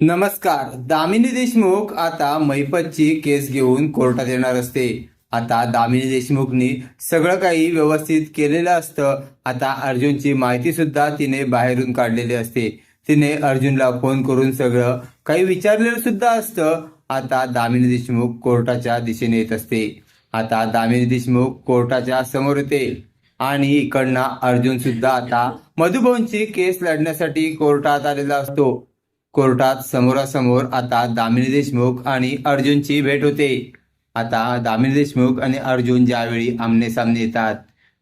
नमस्कार. दामिनी देशमुख आता मैपतची केस घेऊन कोर्टात येणार असते. आता दामिनी देशमुखनी सगळं काही व्यवस्थित केलेलं असतं. आता अर्जुनची माहिती सुद्धा तिने बाहेरून काढलेली असते. तिने अर्जुनला फोन करून सगळं काही विचारलेलं सुद्धा असतं. आता दामिनी देशमुख कोर्टाच्या दिशेने येत असते. आता दामिनी देशमुख कोर्टाच्या समोर येते. आणि इकडनं अर्जुन सुद्धा आता मधुभवनची केस लढण्यासाठी कोर्टात आलेला असतो. कोर्टात समोरासमोर आता दामिनी देशमुख आणि अर्जुनची भेट होते. आता दामिनी देशमुख आणि अर्जुन ज्यावेळी आमने सामने येतात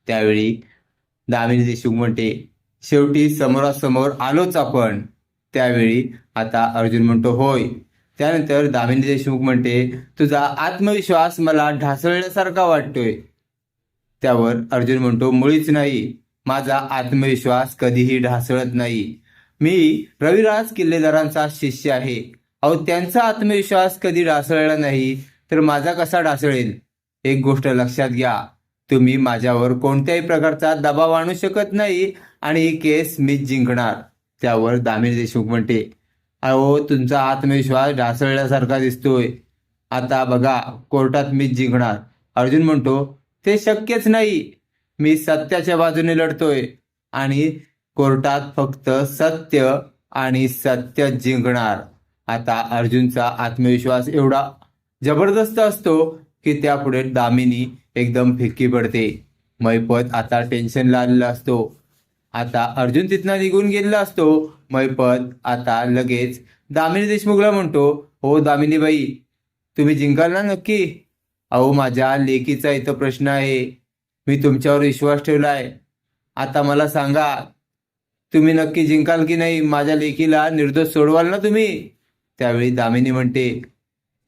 त्यावेळी दामिनी देशमुख म्हणते शेवटी समोरासमोर आलोच आपण. त्यावेळी आता अर्जुन म्हणतो होय. त्यानंतर दामिनी देशमुख म्हणते तुझा आत्मविश्वास मला ढासळल्यासारखा वाटतोय. त्यावर अर्जुन म्हणतो मुळीच नाही. माझा आत्मविश्वास कधीही ढासळत नाही. मी रविराज किल्लेदारांचा शिष्य आहे. अहो त्यांचा आत्मविश्वास कधी ढासळला नाही तर माझा कसा ढासळेल? एक गोष्ट लक्षात घ्या. तुम्ही माझ्यावर कोणत्याही प्रकारचा दबाव आणू शकत नाही आणि ही केस मी जिंकणार त्यावर दामिनी देशमुख म्हणते. अहो तुमचा आत्मविश्वास ढासळल्यासारखा दिसतोय. आता बघा कोर्टात मी जिंकणार. अर्जुन म्हणतो ते शक्यच नाही. मी सत्याच्या बाजूने लढतोय आणि कोर्टात फक्त सत्य आणि सत्य जिंकणार. आता अर्जुनचा आत्मविश्वास एवढा जबरदस्त असतो की त्यापुढे दामिनी एकदम फिक्की पडते. मैपत आता टेन्शनला आलेला असतो. आता अर्जुन तिथनं निघून गेलेला असतो. मैपत आता लगेच दामिनी देशमुखला म्हणतो हो दामिनी बाई तुम्ही जिंकाल ना नक्की? अहो माझ्या लेकीचा इथं प्रश्न आहे. मी तुमच्यावर विश्वास ठेवलाय. आता मला सांगा तुम्ही नक्की जिंकाल की नाही माझ्या लेकीला निर्दोष सोडवाल ना तुम्ही? त्यावेळी दामिनी म्हणते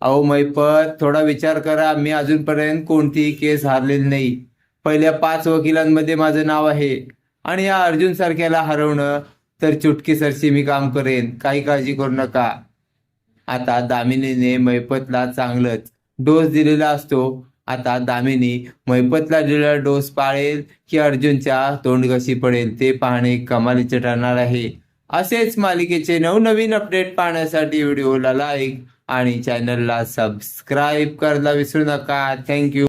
अहो मैपत थोडा विचार करा. मी अजूनपर्यंत कोणतीही केस हारलेली नाही. पहिल्या पाच वकिलांमध्ये माझं नाव आहे. आणि या अर्जुन सारख्याला हरवणं तर चुटकीसरशी मी काम करेन. काही काळजी करू नका. आता दामिनीने मैपतला चांगलंच डोस दिलेला असतो. आता दामिनी मैपतला दिलेला डोस पाळेल की अर्जुनच्या तोंड कशी पडेल ते पाहणे कमालीचे ठरणार आहे. असेच मालिकेचे नवनवीन अपडेट पाहण्यासाठी व्हिडिओला लाईक आणि चॅनलला सबस्क्राईब करायला विसरू नका. थँक्यू